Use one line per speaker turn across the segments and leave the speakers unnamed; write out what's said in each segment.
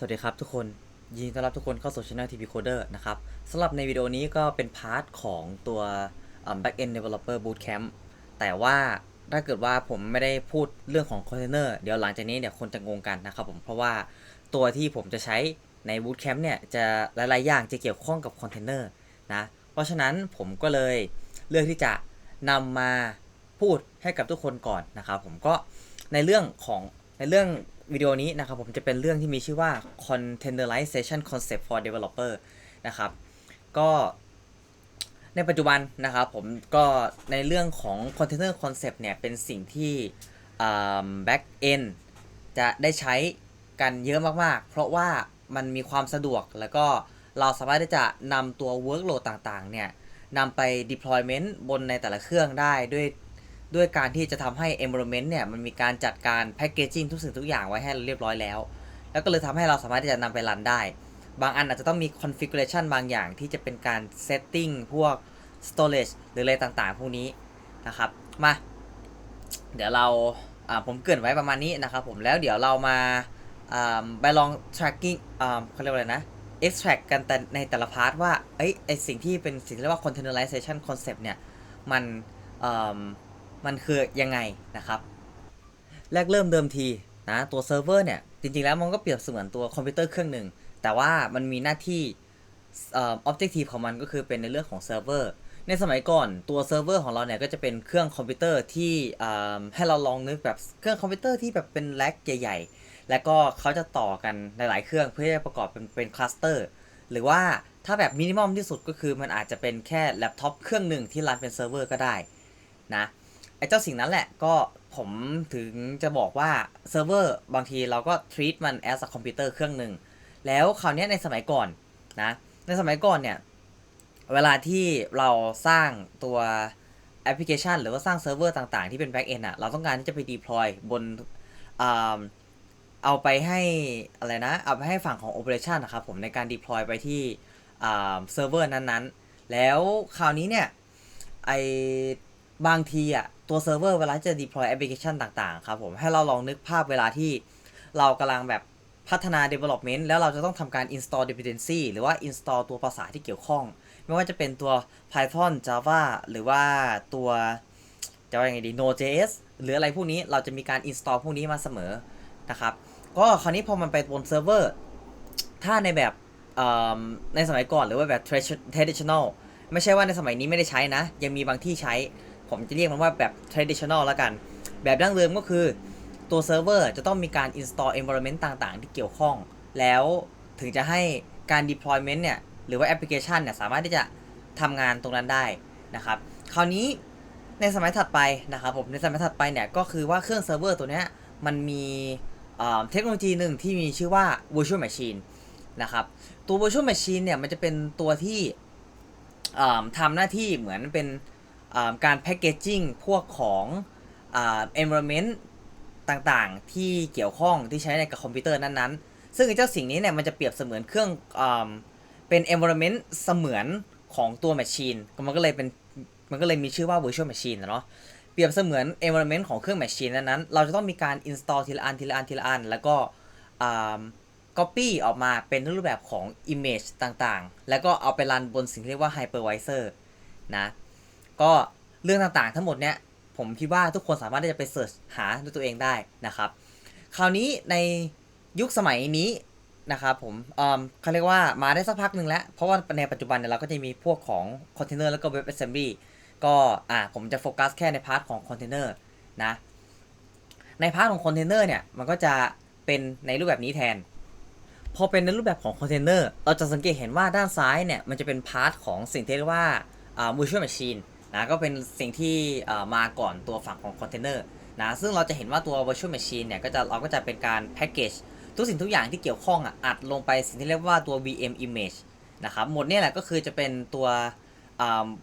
สวัสดีครับทุกคน ยินดีต้อนรับทุกคนเข้าสู่ช่อง TP Coder นะครับสำหรับในวิดีโอนี้ก็เป็นพาร์ทของตัว Backend Developer Bootcamp แต่ว่าถ้าเกิดว่าผมไม่ได้พูดเรื่องของคอนเทนเนอร์เดี๋ยวหลังจากนี้เดี๋ยวคนจะงงกันนะครับผมเพราะว่าตัวที่ผมจะใช้ใน Bootcamp เนี่ยจะหลาย ๆ อย่างจะเกี่ยวข้องกับคอนเทนเนอร์นะเพราะฉะนั้นผมก็เลยเลือกที่จะนำมาพูดให้กับทุกคนก่อนนะครับผมก็ในเรื่องของในเรื่อง วิดีโอนี้นะครับผมจะเป็นเรื่องที่มีชื่อว่า containerization concept for developer นะครับก็ในปัจจุบันนะครับผมก็ในเรื่องของ container concept เนี่ยเป็นสิ่งที่ back end จะได้ใช้กันเยอะมากๆ เพราะว่ามันมีความสะดวกแล้วก็เราสามารถที่จะนำตัว workload ต่างๆ เนี่ยนำไป deployment บนในแต่ละเครื่องได้ด้วย ด้วยการที่จะทำให้ environment เนี่ยมันมีการจัดการ packaging ทุกสิ่งทุกอย่างไว้ให้เราเรียบร้อยแล้ว แล้วก็เลยทำให้เราสามารถที่จะนำไปรันได้ บางอันอาจจะต้องมี configuration บางอย่างที่จะเป็นการ setting พวก storage หรืออะไรต่างๆ พวกนี้นะครับ มา เดี๋ยวเราผมเกินไว้ประมาณนี้นะครับผมแล้วเดี๋ยวเรามาไปลอง tracking เขาเรียกว่าอะไรนะ extract กันแต่ในแต่ละพาร์ทว่าเอ้ไอสิ่งที่เป็นสิ่งที่เรียกว่า containerization concept เนี่ย มันอ มันคือยังไงนะครับแรกเริ่มเดิมทีนะตัวเซิร์ฟเวอร์เนี่ยจริงๆแล้วมันก็เปรียบเสมือนตัวคอมพิวเตอร์เครื่องหนึ่งแต่ว่ามันมีหน้าที่เอ่อ objective ของมันก็คือเป็นในเรื่องของเซิร์ฟเวอร์ในสมัยก่อนตัวเซิร์ฟเวอร์ของเราเนี่ยก็จะเป็นเครื่องคอมพิวเตอร์ที่อ่าให้เราลองนึกแบบเครื่องคอมพิวเตอร์ที่แบบเป็นแร็กใหญ่ ๆ แล้วก็เขาจะต่อกันหลายๆเครื่องเพื่อจะประกอบเป็นเป็นคลัสเตอร์หรือว่าถ้าแบบมินิมอมที่สุดก็คือมันอาจจะเป็นแค่แล็ปท็อปเครื่องหนึ่งที่รันเป็นเซิร์ฟเวอร์ก็ได้นะ ไอ้เจ้าสิ่งนั้นแหละก็ผมถึงจะบอกว่าเซิร์ฟเวอร์บางทีเราก็ treat มัน as a คอมพิวเตอร์เครื่องหนึ่งแล้วคราวนี้ในสมัยก่อนนะในสมัยก่อนเนี่ย เวลาที่เราสร้างตัวแอปพลิเคชัน หรือว่าสร้างเซิร์ฟเวอร์ต่างๆ ที่เป็น back end อะเราต้องการที่จะไป deploy บนเอาไปให้อะไรนะ เอาไปให้ฝั่งของ operation นะครับผมในการ deploy ไปที่เซิร์ฟเวอร์นั้นๆ แล้วคราวนี้เนี่ยไอบางทีอะ ตัวเซิร์ฟเวอร์เวลาจะ deploy แอปพลิเคชันต่างๆ ครับผม ให้เราลองนึกภาพเวลาที่เรากำลังแบบพัฒนา development แล้วเราจะต้องทำการ install dependency หรือว่า install ตัวภาษาที่เกี่ยวข้อง ไม่ว่าจะเป็นตัว Python Java หรือว่าตัวจะว่ายังไงดี Node.js หรืออะไรพวกนี้เราจะมีการ install พวกนี้มาเสมอนะครับ ก็คราวนี้พอมันไปบนเซิร์ฟเวอร์ถ้าในแบบในสมัยก่อนหรือว่าแบบ traditional ไม่ใช่ว่าในสมัยนี้ไม่ได้ใช้นะ ยังมีบางที่ใช้ ผมจะเรียกมันว่าแบบ traditional แล้วกัน แบบดั้งเดิมก็คือตัวเซิร์ฟเวอร์จะต้องมีการ install environment ต่างๆ ที่เกี่ยวข้อง แล้วถึงจะให้การ deployment เนี่ย หรือว่าแอปพลิเคชันเนี่ย สามารถที่จะทำงานตรงนั้นได้นะครับ คราวนี้ในสมัยถัดไปนะครับผมในสมัยถัดไปเนี่ย ก็คือว่าเครื่องเซิร์ฟเวอร์ตัวนี้มันมีเทคโนโลยีหนึ่งที่มีชื่อว่า virtual machine นะครับ ตัว virtual machine เนี่ย มันจะเป็นตัวที่ทำหน้าที่เหมือนเป็น การแพ c เกจจิ้งพวกของอ่า environment ต่างๆ ที่เกี่ยวข้องที่ใช้ในกับคอมพิวเตอร์นั้นๆ ซึ่งเจ้าสิ่งนี้เนี่ยมันจะเปรียบเสมือนเครื่องอเป็น environment เสมือนของตัว machine มันก็เลยเป็นมันก็เลยมีชื่อว่า virtual machine นะเนาะเปรียบเสมือน environment ของเครื่อง machine นั้นๆเราจะต้องมีการ install ทีละอันทีละอันทีละอัน แล้วก็ copy ออกมาเป็นรูปแบบของ image ต่างๆ แล้วก็เอาไปรันบนสิ่งที่เรียกว่า hypervisor นะ ก็เรื่องต่างๆ ทั้งหมดเนี่ยผมคิดว่าทุกคนสามารถที่จะไปเสิร์ชหาด้วยตัวเองได้นะครับ คราวนี้ในยุคสมัยนี้นะครับผมเอ่อเขาเรียกว่ามาได้สักพักหนึ่งแล้ว เพราะว่าในปัจจุบันเนี่ยเราก็จะมีพวกของคอนเทนเนอร์แล้วก็เว็บ assembly ก็อ่าผมจะโฟกัสแค่ในพาร์ทของคอนเทนเนอร์นะ ในพาร์ทของคอนเทนเนอร์เนี่ยมันก็จะเป็นในรูปแบบนี้แทน พอเป็นในรูปแบบของคอนเทนเนอร์เราจะสังเกตเห็นว่าด้านซ้ายเนี่ยมันจะเป็นพาร์ทของสิ่งที่เรียกว่าอ่า virtual machine นะก็เป็นสิ่งที่มาก่อนตัวฝั่งของคอนเทนเนอร์นะซึ่งเราจะเห็นว่าตัว virtual machine เนี่ยก็จะเราก็จะเป็นการแพ็กเกจทุกสิ่งทุกอย่างที่เกี่ยวข้องอะอัดลงไปสิ่งที่เรียกว่าตัว VM image นะครับหมดนี่แหละก็คือจะเป็นตัว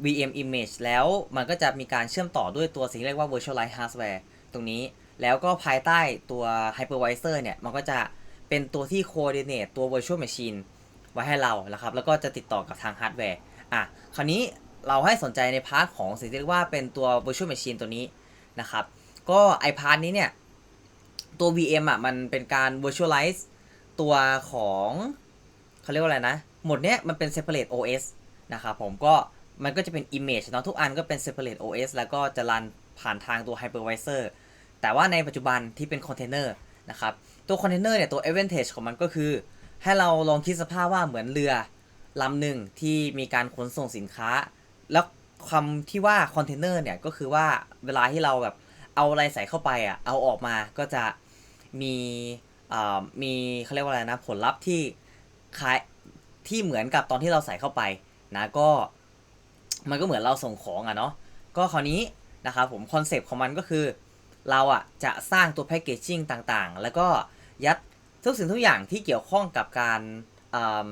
VM image แล้วมันก็จะมีการเชื่อมต่อด้วยตัวสิ่งที่เรียกว่า virtualized hardware ตรงนี้ แล้วก็ภายใต้ตัว hypervisor เนี่ย มันก็จะเป็นตัวที่ coordinate ตัว virtual machine ไว้ให้เรานะครับ แล้วก็จะติดต่อกับทางฮาร์ดแวร์ อะ คราวนี้ เราให้สนใจในพาร์ทของสิ่งที่เรียกว่าเป็นตัว virtual machine ตัวนี้นะครับ ก็ไอพาร์ทนี้เนี่ย ตัว VM อะมันเป็นการ virtualize ตัวของเขาเรียกว่าอะไรนะ หมดเนี้ยมันเป็น separate OS นะครับผมก็มันก็จะเป็น image เนาะทุกอันก็เป็น separate OS แล้วก็จะรันผ่านทางตัว hypervisor แต่ว่าในปัจจุบันที่เป็นคอนเทนเนอร์นะครับ ตัวคอนเทนเนอร์เนี่ยตัว advantage ของมันก็คือ ให้เราลองคิดสภาพว่าเหมือนเรือลำหนึ่งที่มีการขนส่งสินค้า แล้วคำที่ว่าคอนเทนเนอร์เนี่ยก็คือว่าเวลาที่เราแบบเอาอะไรใส่เข้าไปอะเอาออกมาก็จะมีอ่ามีเขาเรียกว่าอะไรนะผลลัพธ์ที่คล้ายที่เหมือนกับตอนที่เราใส่เข้าไปนะก็มันก็เหมือนเราส่งของอะเนาะก็คราวนี้นะครับผมคอนเซปต์ของมันก็คือ เราอะจะสร้างตัวแพคเกจจิ้งต่างๆ แล้วก็ยัดทุกสิ่งทุกอย่างที่เกี่ยวข้องกับการ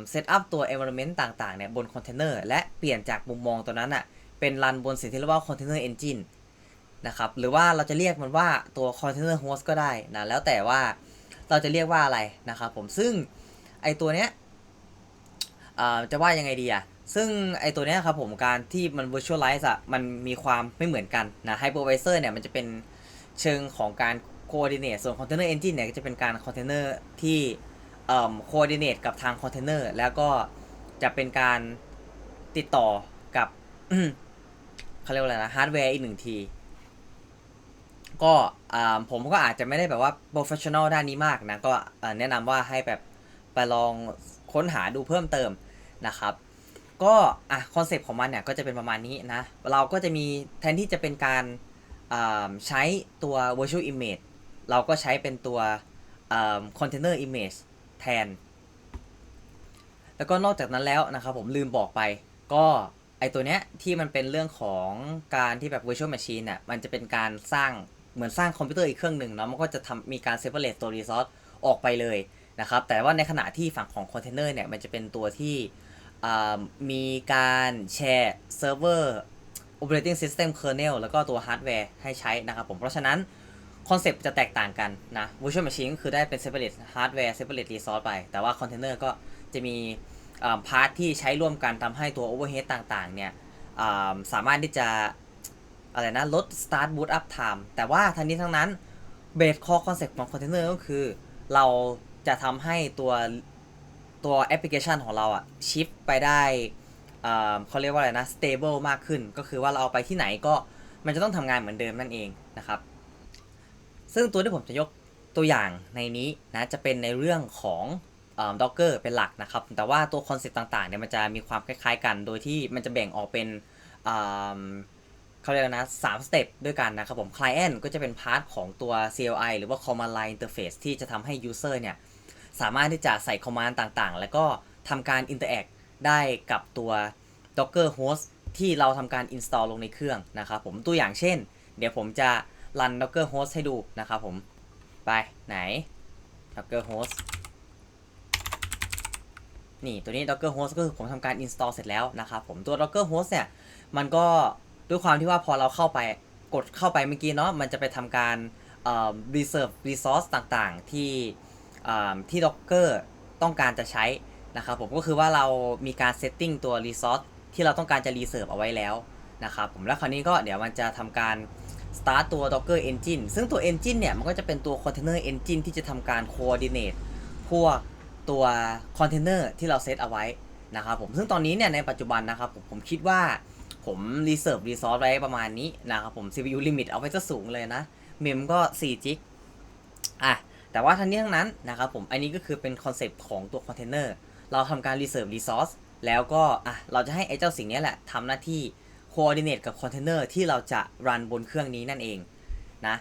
เซตอัพตัว environment ต่างๆเนี่ยบนคอนเทนเนอร์และเปลี่ยนจากมุมมองตัวนั้นอะเป็นรันบนสิ่งที่เรียกว่าคอนเทนเนอร์เอนจินนะครับหรือว่าเราจะเรียกมันว่าตัวคอนเทนเนอร์โฮสก็ได้นะแล้วแต่ว่าเราจะเรียกว่าอะไรนะครับผมซึ่งไอตัวเนี้ยจะว่ายังไงดีอะซึ่งไอตัวเนี้ยครับผมการที่มัน virtualize อะมันมีความไม่เหมือนกันนะ hypervisor เนี่ยมันจะเป็นเชิงของการ coordinate ส่วน container engine เนี่ยก็จะเป็นการ container ที่ เอ่อ coordinate กับทาง container แล้วก็จะเป็นการติดต่อกับ เขาเรียกว่าอะไรนะฮาร์ดแวร์อีกหนึ่งที ก็ผมก็อาจจะไม่ได้แบบว่า professional ด้านนี้มากนะ ก็แนะนำว่าให้แบบไปลองค้นหาดูเพิ่มเติมนะครับ ก็อะคอนเซปต์ของมันเนี่ยก็จะเป็นประมาณนี้นะ เราก็จะมีแทนที่จะเป็นการใช้ตัว virtual image เราก็ใช้เป็นตัว container image แทน แล้วก็นอกจากนั้นแล้วนะครับผมลืมบอกไป ก็ไอตัวเนี้ยที่มันเป็นเรื่องของการที่แบบ virtual machine เนี่ยมันจะเป็นการสร้างเหมือนสร้างคอมพิวเตอร์อีกเครื่องหนึ่งเนาะมันก็จะทำมีการ separate ตัว resource ออกไปเลยนะครับ แต่ว่าในขณะที่ฝั่งของคอนเทนเนอร์เนี่ยมันจะเป็นตัวที่มีการแชร์เซิร์ฟเวอร์ operating system kernel แล้วก็ตัวฮาร์ดแวร์ให้ใช้นะครับผมเพราะฉะนั้น คอนเซปต์จะแตกต่างกันนะ virtual machine ก็คือได้เป็น separate hardware separate resource ไป แต่ว่าคอนเทนเนอร์ก็จะมีพาร์ทที่ใช้ร่วมกันทำให้ตัว overhead ต่างๆ เนี่ยสามารถที่จะอะไรนะลด start boot up time แต่ว่าทั้งนี้ทั้งนั้น base core concept ของ container ก็คือ เราจะทำให้ตัวตัวแอปพลิเคชันของเราอะชิปไปได้เขาเรียกว่าอะไรนะ stable มากขึ้น ก็คือว่าเราเอาไปที่ไหนก็มันจะต้องทำงานเหมือนเดิมนั่นเองนะครับ ซึ่งตัวที่ผมจะยกตัวอย่างในนี้นะจะเป็นในเรื่องของด็อกเกอร์เป็นหลักนะครับ แต่ว่าตัวคอนเซ็ปต์ต่างๆเนี่ยมันจะมีความคล้ายๆกัน โดยที่มันจะแบ่งออกเป็นเขาเรียกนะสามสเต็ปด้วยกันนะครับผม Client ก็จะเป็นพาร์ทของตัว CLI หรือว่า Command Line Interface ที่จะทำให้ User เนี่ย สามารถที่จะใส่คอมมานด์ต่างๆ แล้วก็ทำการ interact ได้กับตัว Docker host ที่เราทำการ install ลงในเครื่องนะครับผมตัวอย่างเช่น เดี๋ยวผมจะ รัน Docker host ให้ดูนะครับผม ไปไหน Docker host นี่ตัวนี้ Docker host ก็คือผมทำการ install เสร็จแล้วนะครับผมตัว Docker host เนี่ย มันก็ด้วยความที่ว่าพอเราเข้าไปกดเข้าไปเมื่อกี้เนาะมันจะไปทำการ reserve resource ต่างๆ ที่ที่ Docker ต้องการจะใช้นะครับผมก็คือว่าเรามีการ setting ตัว resource ที่เราต้องการจะ reserve เอาไว้แล้วนะครับผมแล้วคราวนี้ก็เดี๋ยวมันจะทำการ start ตัว Docker Engine ซึ่งตัว Engine เนี่ย มันก็จะเป็นตัว Container Engine ที่จะทำการ coordinate พวกตัว Container ที่เราเซตเอาไว้นะครับผม ซึ่งตอนนี้เนี่ย ในปัจจุบันนะครับผมผมคิดว่าผม reserve resource ไว้ประมาณนี้นะครับผม CPU limit เอาไว้จะสูงเลยนะ เมมก็4 g ิกอะ แต่ว่าทั้งนี้ทั้งนั้นนะครับผม อันนี้ก็คือเป็นคอนเซปต์ของตัวคอนเทนเนอร์ เราทำการ reserve resource แล้วก็อะเราจะให้ไอ้เจ้าสิ่งนี้แหละทำหน้าที่ coordinate กับคอนเทนเนอร์ที่เราจะรันบนเครื่องนี้นั่นเองนะ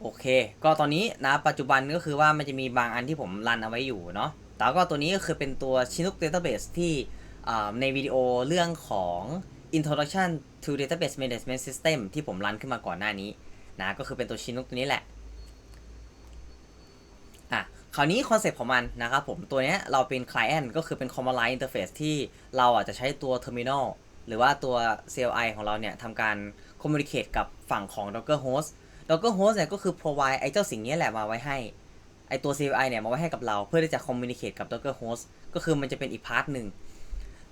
โอเค ก็ตอนนี้นะปัจจุบันก็คือว่ามันจะมีบางอันที่ผมรันเอาไว้อยู่เนาะแต่ก็ตัวนี้ก็คือเป็นตัว Chinook Database ที่ในวิดีโอเรื่องของ Introduction to Database Management System ที่ผมรันขึ้นมาก่อนหน้านี้นะก็คือเป็นตัว Chinook ตัวนี้แหละอะคราวนี้คอนเซปต์ของมันนะครับผมตัวเนี้ยเราเป็น Client ก็คือเป็น Command Line Interface ที่เราอะจะใช้ตัว Terminal หรือว่าตัว CLI ของเราเนี่ยทำการ communicate กับฝั่งของ Docker Host Docker Host เนี่ยก็คือ provide ไอ้เจ้าสิ่งนี้แหละมาไว้ให้ ไอ้ตัว CLI เนี่ยมาไว้ให้กับเราเพื่อที่จะ communicate กับ Docker Host ก็คือมันจะเป็นอีกพาร์ทหนึ่ง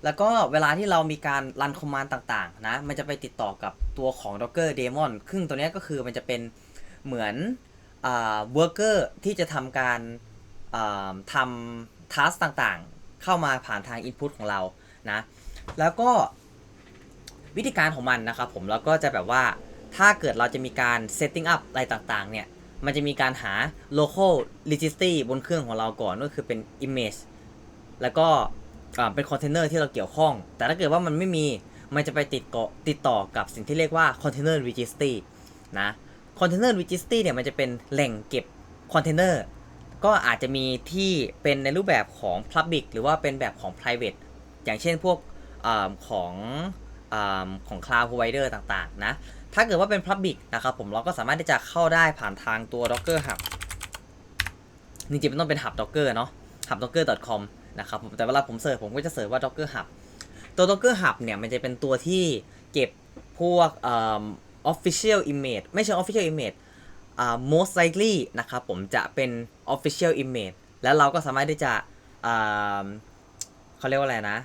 แล้วก็เวลาที่เรามีการรันคอมมานด์ต่างๆนะ มันจะไปติดต่อกับตัวของ Docker Daemon ซึ่งตัวนี้ก็คือมันจะเป็นเหมือนอ่า worker ที่จะทำการอ่าทำทัสต่างๆ เข้ามาผ่านทาง Input ของเรานะ แล้วก็ วิธีการของมันนะครับผมแล้วก็จะแบบว่าถ้าเกิดเราจะมีการ setting up อะไรต่างๆ เนี่ย มันจะมีการหา local registry บนเครื่องของเราก่อนก็คือเป็น image แล้วก็เป็นคอนเทนเนอร์ที่เราเกี่ยวข้อง แต่ถ้าเกิดว่ามันไม่มีมันจะไปติดเกาะติดต่อกับสิ่งที่เรียกว่า container registry นะ container registry เนี่ยมันจะเป็นแหล่งเก็บคอนเทนเนอร์ก็อาจจะมีที่เป็นในรูปแบบของ Public หรือว่าเป็นแบบของ Private อย่างเช่นพวกอา ของอาของ Cloud Provider ต่างๆ นะ ถ้าเกิดว่าเป็น Public นะครับผมเราก็สามารถที่จะเข้าได้ผ่านทางตัว Docker Hub จริงๆมันต้องเป็น Hub Docker เนาะ hubdocker.com นะครับผมแต่เวลาผมเสิร์ชผมก็จะเสิร์ชว่า Docker Hub ตัว Docker Hub เนี่ยมันจะเป็นตัวที่เก็บพวก official image ไม่ใช่ official image most likely นะครับผมจะเป็น official image แล้วเราก็สามารถที่จะเขาเรียกว่าอะไรนะ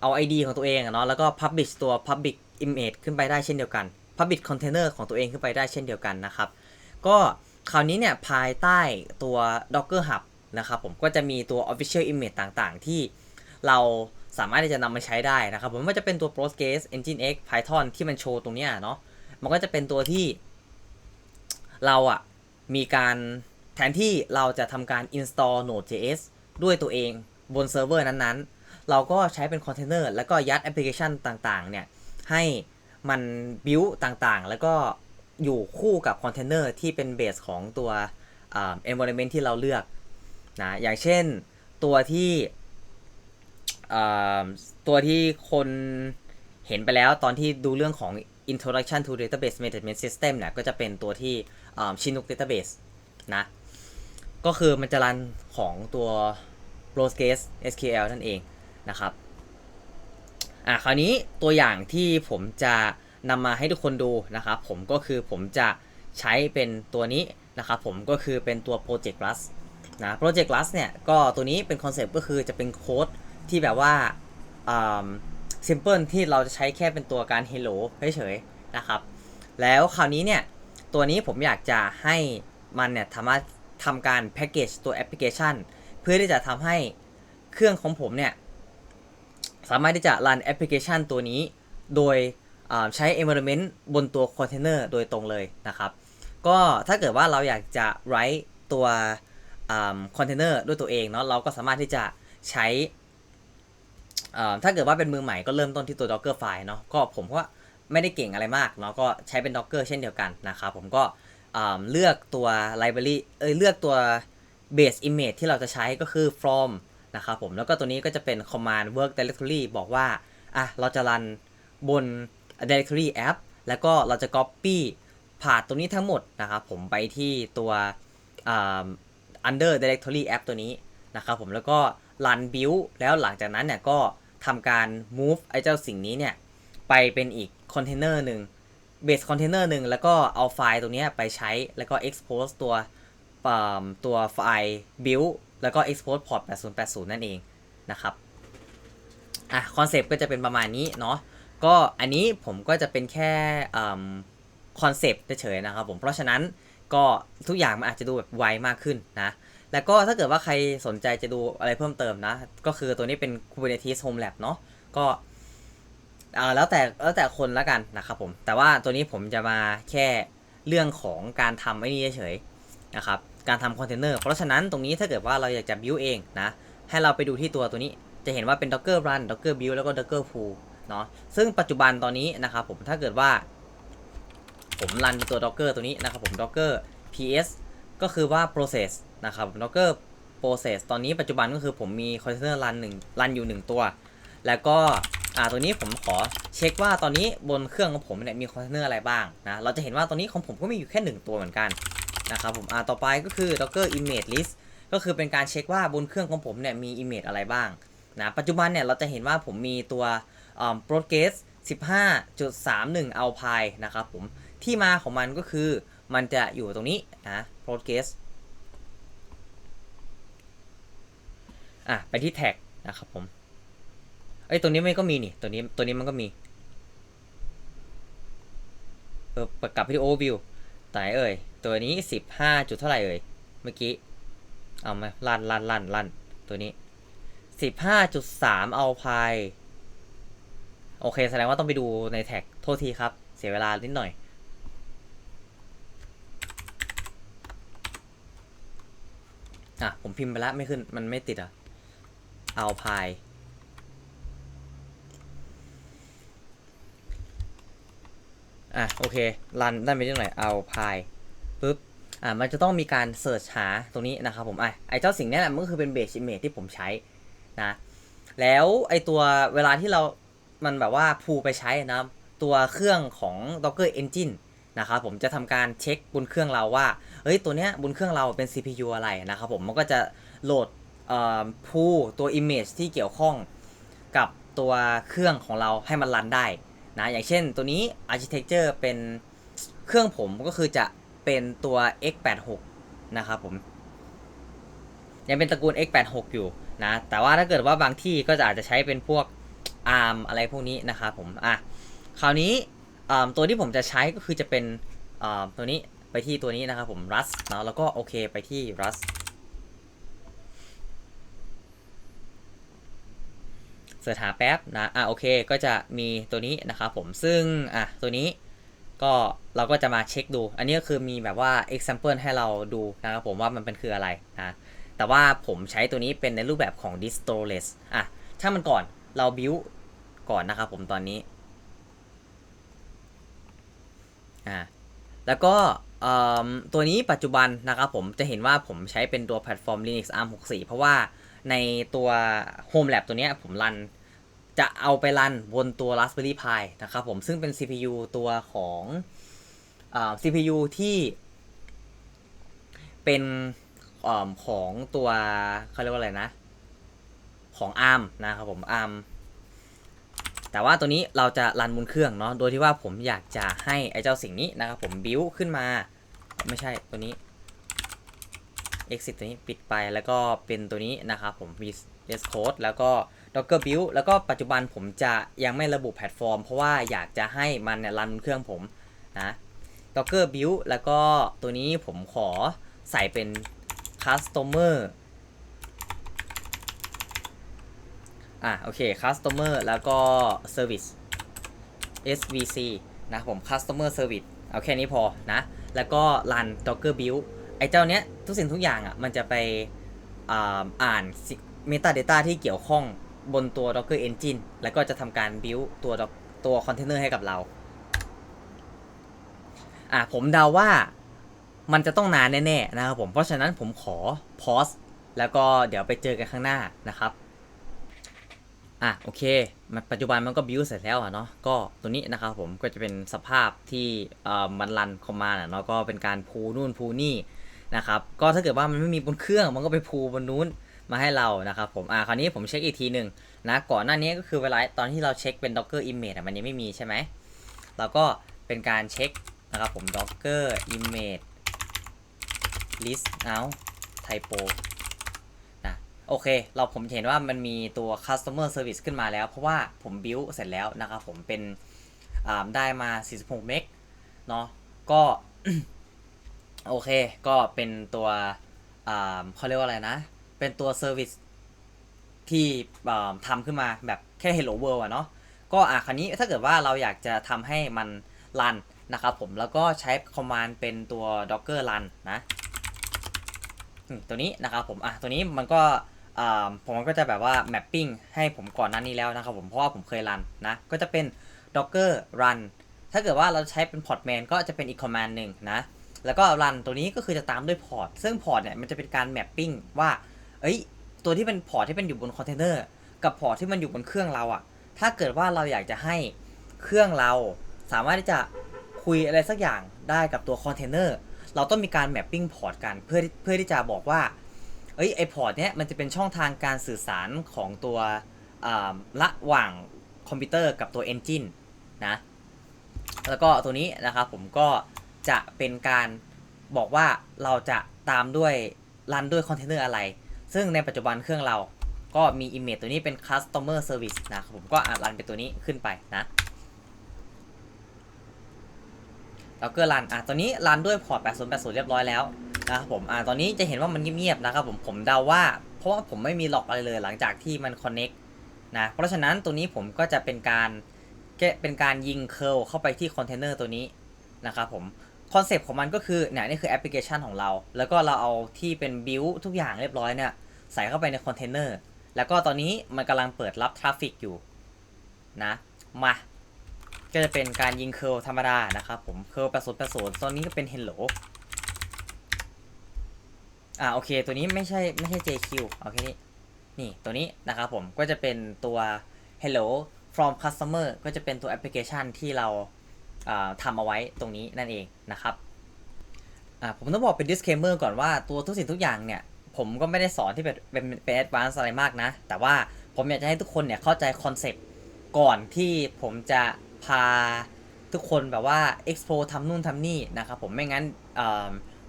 เอา ID ของตัวเองอะเนาะแล้วก็ publish ตัว public image ขึ้นไปได้เช่นเดียวกัน public container ของตัวเองขึ้นไปได้เช่นเดียวกันนะครับ ก็คราวนี้เนี่ยภายใต้ตัว Docker Hub นะครับผมก็จะมีตัว official image ต่างๆ ที่เราสามารถที่จะนำมาใช้ได้นะครับผมไม่ว่าจะเป็นตัว Postgres Nginx Python ที่มันโชว์ตรงนี้เนาะมันก็จะเป็นตัวที่เราอะมีการแทนที่เราจะทำการ install Node.js ด้วยตัวเองบนเซิร์ฟเวอร์นั้นๆ เราก็ใช้เป็นคอนเทนเนอร์แล้วก็ยัดแอปพลิเคชันต่างๆเนี่ยให้มัน build ต่างๆ แล้วก็อยู่คู่กับคอนเทนเนอร์ที่เป็นเบสของตัวอ่า environment ที่เราเลือกนะอย่างเช่นตัวที่ตัวที่คนเห็นไปแล้วตอนที่ดูเรื่องของ introduction to database management system เนี่ยก็จะเป็นตัวที่อ่า Chinook database นะก็คือมันจะรันของตัว Postgres SQL นั่นเอง นะครับอะคราวนี้ตัวอย่างที่ผมจะนำมาให้ทุกคนดูนะครับผมก็คือผมจะใช้เป็นตัวนี้นะครับผมก็คือเป็นตัว Project Rust นะ Project Rust เนี่ยก็ตัวนี้เป็นคอนเซปต์ก็คือจะเป็นโค้ดที่แบบว่าอ่า simple ที่เราจะใช้แค่เป็นตัวการ hello เฉยๆนะครับ แล้วคราวนี้เนี่ย ตัวนี้ผมอยากจะให้มันเนี่ยสามารถทำการแพ็กเกจตัวแอปพลิเคชัน เพื่อที่จะทำให้เครื่องของผมเนี่ย สามารถที่จะรันแอปพลิเคชันตัวนี้ โดยใช้ environment บนตัวคอนเทนเนอร์โดยตรงเลยนะครับ ก็ถ้าเกิดว่าเราอยากจะ write ตัวคอนเทนเนอร์ด้วยตัวเองเนาะเราก็สามารถที่จะใช้ถ้าเกิดว่าเป็นมือใหม่ก็เริ่มต้นที่ตัว docker file เนาะก็ผมก็ไม่ได้เก่งอะไรมากเนาะก็ใช้เป็น docker เช่นเดียวกันนะครับผมก็เลือกตัว library เอ้ยเลือกตัว base image ที่เราจะใช้ก็คือ from นะครับผมแล้วก็ตัวนี้ก็จะเป็น command work directory บอกว่าอะเราจะรันบน directory app แล้วก็เราจะ copy ผ่านตรงนี้ทั้งหมดนะครับผมไปที่ตัวอ่า under directory app ตัวนี้นะครับผมแล้วก็ run build แล้วหลังจากนั้นเนี่ยก็ทำการ move ไอ้เจ้าสิ่งนี้เนี่ย ไปเป็นอีกคอนเทนเนอร์หนึ่ง base คอนเทนเนอร์หนึ่งแล้วก็เอาไฟล์ตรงนี้ไปใช้แล้วก็ expose ตัวอ่าตัวไฟล์ build แล้วก็ export port 8080 นั่นเองนะครับ อะคอนเซปต์ก็จะเป็นประมาณนี้เนาะ ก็อันนี้ผมก็จะเป็นแค่คอนเซปต์เฉยๆนะครับผม เพราะฉะนั้นก็ทุกอย่างมันอาจจะดูแบบไวมากขึ้นนะ แล้วก็ถ้าเกิดว่าใครสนใจจะดูอะไรเพิ่มเติมนะ ก็คือตัวนี้เป็น Kubernetes Home Lab เนาะ ก็อ่าแล้วแต่แล้วแต่คนละกันนะครับผม แต่ว่าตัวนี้ผมจะมาแค่เรื่องของการทำไอ้นี่เฉยๆนะครับ การทำคอนเทนเนอร์เพราะฉะนั้นตรงนี้ถ้าเกิดว่าเราอยากจะ build เองนะให้เราไปดูที่ตัวตัวนี้จะเห็นว่าเป็น docker run docker build แล้วก็ docker pull เนาะซึ่งปัจจุบันตอนนี้นะครับผมถ้าเกิดว่าผมรันตัว docker ตัวนี้นะครับผม docker ps ก็คือว่า process นะครับ docker process ตอนนี้ปัจจุบันก็คือผมมีคอนเทนเนอร์รันหนึ่งรันอยู่หนึ่งตัว แล้วก็อ่าตัวนี้ผมขอเช็คว่าตอนนี้บนเครื่องของผมเนี่ยมีคอนเทนเนอร์อะไรบ้างนะ เราจะเห็นว่าตอนนี้ของผมก็มีอยู่แค่หนึ่งตัวเหมือนกัน นะครับผมอ่าต่อไปก็คือ docker image list ก็คือเป็นการเช็คว่าบนเครื่องของผมเนี่ยมี image อะไรบ้างนะปัจจุบันเนี่ยเราจะเห็นว่าผมมีตัวโปรเกส15.31 Alpine นะครับผมที่มาของมันก็คือมันจะอยู่ตรงนี้นะโปรเกสอะไปที่แท็กนะครับผมเอ้ยตัวนี้ไมันก็มีนี่ตัวนี้ตัวนี้มันก็มีเออปิดกลับไปที่ overview ไหนเอ่ย ตัวนี้15จุดเท่าไหร่เอ่ย เมื่อกี้ เอาไหมลันลันลันลันตัวนี้สิบห้าจุดสามเอาพายโอเค แสดงว่าต้องไปดูในแท็ก โทษทีครับ เสียเวลานิดหน่อย อะ ผมพิมพ์ไปแล้วไม่ขึ้น มันไม่ติดอะ เอาพายอะ โอเค รันได้ไปนิดหน่อย เอาพาย ปุ๊บอะมันจะต้องมีการเสิร์ชหาตรงนี้นะครับผมอะไอเจ้าสิ่งนี้แหละมันก็คือเป็นเบสอิมเมจที่ผมใช้นะแล้วไอตัวเวลาที่เรามันแบบว่าพูไปใช้นะตัวเครื่องของ Docker Engine นะครับผมจะทำการเช็คบนเครื่องเราว่า เฮ้ย ตัวเนี้ยบนเครื่องเราเป็น CPU อะไรนะครับผม มันก็จะโหลดพูตัว Image ที่เกี่ยวข้องกับตัวเครื่องของเราให้มันรันได้นะ อย่างเช่นตัวนี้ Architecture เป็นเครื่องผมก็คือจะ เป็นตัว x86 นะครับผมยังเป็นตระกูล x86 อยู่นะแต่ว่าถ้าเกิดว่าบางที่ก็จะอาจจะใช้เป็นพวก ARM อะไรพวกนี้นะครับผมอะคราวนี้ตัวที่ผมจะใช้ก็คือจะเป็นตัวนี้ไปที่ตัวนี้นะครับผม Rust เนาะแล้วก็โอเคไปที่ Rust เสิร์ชหาแป๊บนะอะโอเคก็จะมีตัวนี้นะครับผมซึ่งอะตัวนี้ ก็เราก็จะมาเช็คดู อันนี้ก็คือมีแบบว่า example ให้เราดูนะครับผมว่ามันเป็นคืออะไรนะแต่ว่าผมใช้ตัวนี้เป็นในรูปแบบของ distoless อะถ้ามันก่อนเรา build ก่อนนะครับผมตอนนี้อ่าแล้วก็เอิ่มตัวนี้ปัจจุบันนะครับผมจะเห็นว่าผมใช้เป็นตัวแพลตฟอร์ม Linux ARM 64 เพราะว่าในตัว Home Lab ตัวนี้ผมรัน จะเอาไปรันบนตัว Raspberry Pi นะครับผมซึ่งเป็น CPU ตัวของอ CPU ที่เป็นอของตัวเขาเรียกว่าอะไรนะ ของ ARM นะครับผม ARM แต่ว่าตัวนี้เราจะรันบนเครื่องเนาะ โดยที่ว่าผมอยากจะให้ไอ้เจ้าสิ่งนี้นะครับผมบิวขึ้นมา ไม่ใช่ตัวนี้ exit ตัวนี้ปิดไปแล้วก็เป็นตัวนี้นะครับผม vs code แล้วก็ docker build แล้วก็ปัจจุบันผมจะยังไม่ระบุแพลตฟอร์ม เพราะว่าอยากจะให้มันเนี่ยรันเครื่องผมนะ docker build แล้วก็ตัวนี้ผมขอใส่เป็น customer อะโอเค customer แล้วก็ service SVC นะผม customer service เอาแค่นี้พอนะ แล้วก็ run docker build ไอ้เจ้าเนี้ยทุกสิ่งทุกอย่างอะมันจะไปอ่าอ่าน metadata ที่เกี่ยวข้อง บนตัว docker engine แล้วก็จะทำการ build ตัวตัว container ให้กับเรา อะผมเดาว่ามันจะต้องนานแน่ๆนะครับผม เพราะฉะนั้นผมขอ pause แล้วก็เดี๋ยวไปเจอกันข้างหน้านะครับ อะโอเคมันปัจจุบันมันก็บิวเสร็จแล้วอะเนาะ ก็ตัวนี้นะครับผมก็จะเป็นสภาพที่เอ่อมันรันคอมมานด์อะเนาะก็เป็นการพูนู่นพูนี่นะครับ ก็ถ้าเกิดว่ามันไม่มีบนเครื่องมันก็ไปพูบนนู้น มาให้เรานะครับผมอะคราวนี้ผมเช็คอีกทีหนึ่งนะก่อนหน้านี้ก็คือเวลาตอนที่เราเช็คเป็น docker image มันยังไม่มีใช่ไหมเราก็เป็นการเช็คนะครับผม docker image list out typo นะโอเค เราผมเห็นว่ามันมีตัว customer service ขึ้นมาแล้ว เพราะว่าผม build เสร็จแล้วนะครับผมเป็นอ่าได้มา 46 เมกเนาะก็โอเค ก็เป็นตัวอ่าเขาเรียกว่าอะไรนะ เป็นตัว service ที่อ่าทำขึ้นมาแบบแค่ hello world อะเนาะก็อะคราวนี้ถ้าเกิดว่าเราอยากจะทำให้มันรันนะครับผมแล้วก็ใช้ command เป็นตัว docker run นะตัวนี้นะครับผมอะตัวนี้มันก็ผมก็จะแบบว่า mapping ให้ผมก่อนหน้านี้แล้วนะครับผมเพราะว่าผมเคยรันนะก็จะเป็น docker run ถ้าเกิดว่าเราใช้เป็น portman ก็จะเป็นอีก command หนึ่งนะแล้วก็ run ตัวนี้ก็คือจะตามด้วย port ซึ่ง port เนี่ยมันจะเป็นการ mapping ว่า เอ้ย ตัวที่เป็น port ที่เป็นอยู่บนคอนเทนเนอร์กับ port ที่มันอยู่บนเครื่องเราอะถ้าเกิดว่าเราอยากจะให้เครื่องเราสามารถที่จะคุยอะไรสักอย่างได้กับตัวคอนเทนเนอร์เราต้องมีการ mapping port กันเพื่อเพื่อที่จะบอกว่าเอ้ยไอพอร์ตเนี้ยมันจะเป็นช่องทางการสื่อสารของตัวระหว่างคอมพิวเตอร์กับตัว Engine นะ แล้วก็ตัวนี้นะครับผมก็จะเป็นการบอกว่าเราจะตามด้วยรันด้วยคอนเทนเนอร์อะไร ซึ่งในปัจจุบันเครื่องเราก็มี image ตัวนี้เป็น customer service นะครับผมก็อานรันเป็นตัวนี้ขึ้นไปนะแล้วก็รันอะตัวนี้รันด้วยพอร์ต 8080 เรียบร้อยแล้วนะครับผมอ่าตอนนี้จะเห็นว่ามันเงียบๆนะครับผมผมเดาว่า เพราะว่าผมไม่มีหลอกอะไรเลยหลังจากที่มัน connect นะเพราะฉะนั้นตัวนี้ผมก็จะเป็นการเป็นการยิงเคิลเข้าไปที่คอนเทนเนอร์ตัวนี้นะครับผม คอนเซปต์ของมันก็คือเนี่ยนี่คือแอปพลิเคชันของเรา แล้วก็เราเอาที่เป็นบิวทุกอย่างเรียบร้อยเนี่ยใส่เข้าไปในคอนเทนเนอร์แล้วก็ตอนนี้มันกำลังเปิดรับทราฟฟิกอยู่นะมาก็จะเป็นการยิงเคิลธรรมดานะครับผมเคิลแปดศูนปดศูนตอนนี้ก็เป็น hello อ่าโอเค ตัวนี้ไม่ใช่ไม่ใช่ JQ เอาแค่นี้นี่ตัวนี้นะครับผมก็จะเป็นตัว hello from customer ก็จะเป็นตัวแอปพลิเคชันที่เรา ทำเอาไว้ตรงนี้นั่นเองนะครับผมต้องบอกเป็น disclaimer ก่อนว่าตัวทุกสิ่งทุกอย่างเนี่ย ผมก็ไม่ได้สอนที่เป็นเป็นเป็น advanced อะไรมากนะ แต่ว่าผมอยากจะให้ทุกคนเนี่ยเข้าใจคอนเซปต์ก่อนที่ผมจะพาทุกคนแบบว่า expo ทำนู่นทำนี่นะครับผมไม่งั้น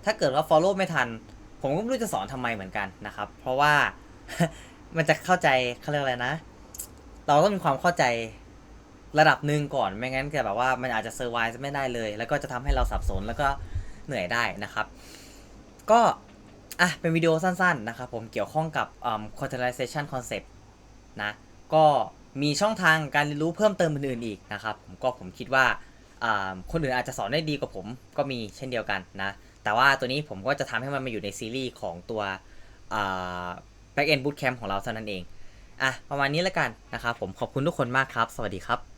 ถ้าเกิดว่า follow ไม่ทัน ผมก็ไม่รู้จะสอนทำไมเหมือนกันนะครับ เพราะว่ามันจะเข้าใจเขาเรียกอะไรนะ เราต้องมีความเข้าใจ ระดับหนึ่งก่อนไม่งั้นจะแบบว่ามันอาจจะเซอร์ไวส์ไม่ได้เลย แล้วก็จะทำให้เราสับสนแล้วก็เหนื่อยได้นะครับ ก็อะเป็นวิดีโอสั้นๆนะครับผมเกี่ยวข้องกับอืม containerization concept นะก็มีช่องทางการเรียนรู้เพิ่มเติมอื่นๆอีกนะครับผมก็ผมคิดว่าคนอื่นอาจจะสอนได้ดีกว่าผมก็มีเช่นเดียวกันนะแต่ว่าตัวนี้ผมก็จะทำให้มันมาอยู่ในซีรีส์ของตัว back end bootcamp ของเราเท่านั้นเองอะประมาณนี้แล้วกันนะครับผมขอบคุณทุกคนมากครับ สวัสดีครับ